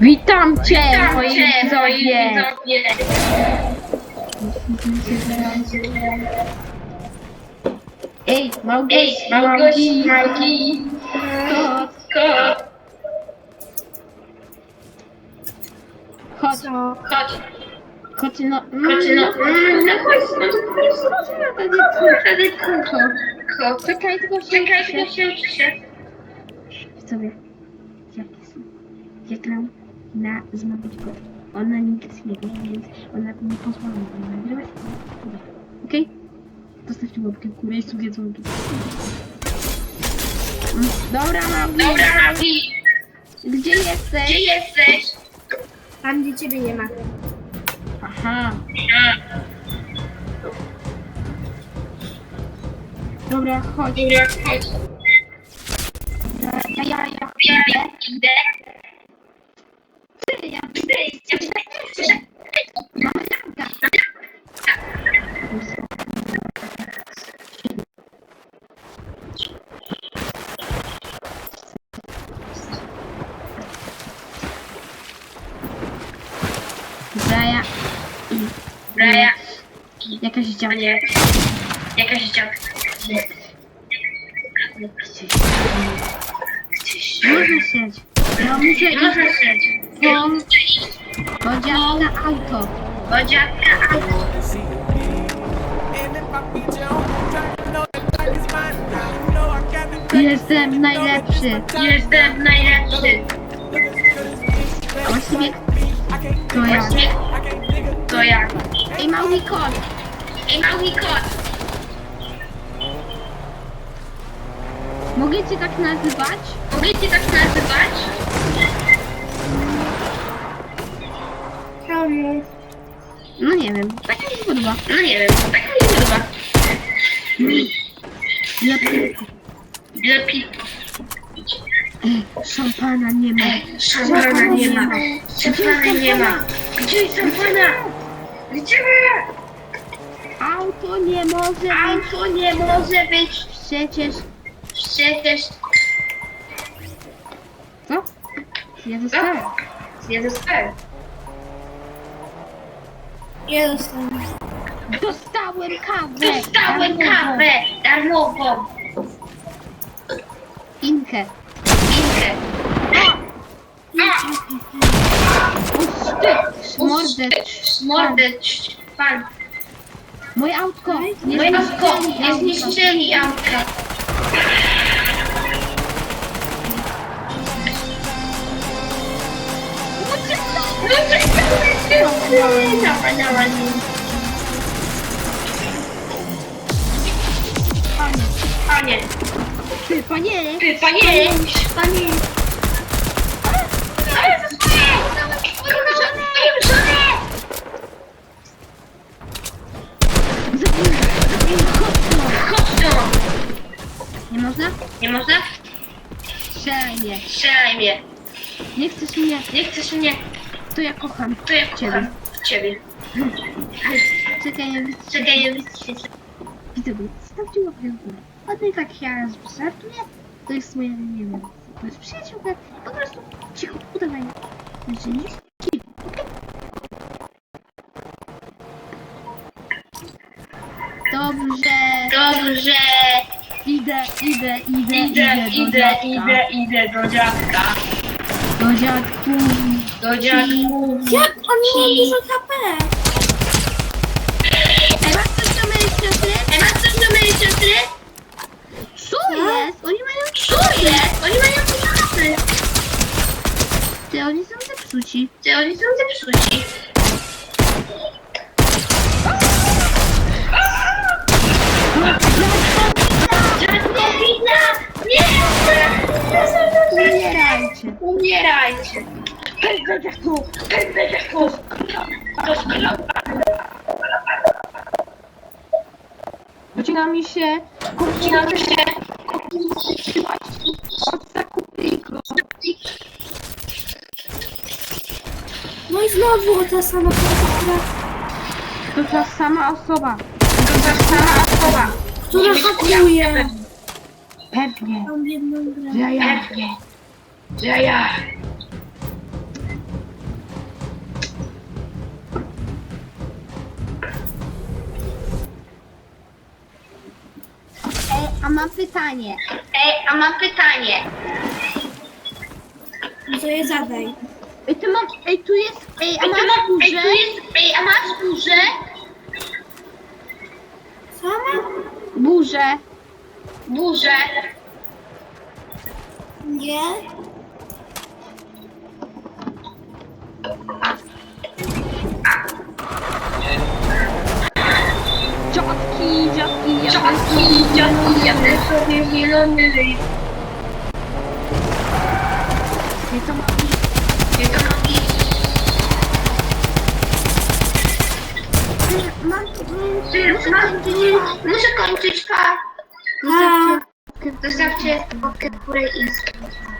Witam cię, moi widzowie! Ej, Małgoś, Ej, Małgosi, Małki, Kot, kot, chodź, chodź, chodź, no, chodź, no, mm, no chodź, no to po prostu, wtedy kółko, kółko. Czekaj, tylko się Czekaj, tylko się uczy się. Widzowie, jakie są? Ja gram na zmawiać go. Ona nikt nie wie, więc ona nie pozwala mi nagrywać. Okej? Zostawcie łapkę w górę i dzwonki. Mm, Dobra, mam. Dobra, Rabi, Gdzie jesteś? gdzie jesteś? Tam gdzie ciebie nie ma. Aha. Dobra, chodź. Dobra, chodź. Ja, ja, ja. Ja idę. Ja. Ty, Zaja i Braja, jakaś a działa. nie, jakaś działka. Można sieć. Ja muszę można sieć. Po, po dziadka auto. Jestem najlepszy. Jestem najlepszy. Właściwie to ja. To ja. Ej, mały kot. Ej, mały kot. Mogę cię tak nazywać? Mogę cię tak nazywać? No nie wiem. Tak mi się podoba. No nie wiem, tak mi się podoba. Lepiej. Lepiej. Szampana nie ma. Szampana nie ma. Szampana nie ma. Gdzie jest szampana? Gdzie? Auto nie może być. Auto nie może być. Przecież... Przecież Co? Ja dostałem. nie dostałem. Ja dostałem. Dostałem kawę. Dostałem Darmową. kawę darmową. Inkę. Inkę. Ty, mordę. Mordę. Pan. Moje autko. Nie Moje autko. zniszczyli Nie zniszczyli autka. No Dobra, dobra. Panie. Panie. Ty, panie. Ty, panie. Panie. Ale zostaje. Moje żonę. Zabiję, zabiję, chodź. Nie można? Nie można? Strzelaj mnie. Nie chcesz mnie, Nie chcesz mnie, to ja kocham. to ja kocham ciebie. Czekaj, nie widzę. Czekaj, ja widzę. Widzę, stawcie łapkę w górę. A ty tak ja żartuję, to jest moja, nie wiem, to jest przyjaciółka. Po prostu cicho, udawaj, że nic. Dobrze, Dobrze. idę, idę, idę, Idę, idę, dziadka. idę, idę do dziadka. Do dziadku. Do dziadku. Jak on ma dużo HP? Umierajcie. Pędzę dziadku! Pędzę dziadku! To szkoda. Zaczyna mi się Wcina mi się. od zakupników. No i znowu ta sama która, To ta sama osoba. To ta sama osoba. która hakuje. Pewnie. Tą jedną grę. Że ja. Pewnie. Ja, ja. Ej, a mam pytanie. Ej, a mam pytanie. Co je zadaj? Ej, ty mam, ej, tu jest, ej, a Ej, masz ej, tu jest, ej, a masz burzę? Co mam? Burzę. Burzę. Nie. Dziadki, dziadki, ja Dziadki, dziadki, ja też sobie zielony ryb. Ej, to mam Nie to mam iść. Mam, Ty, mam, muszę kończyć, pa. A, Zostawcie łapkę w górę i subskrypcję.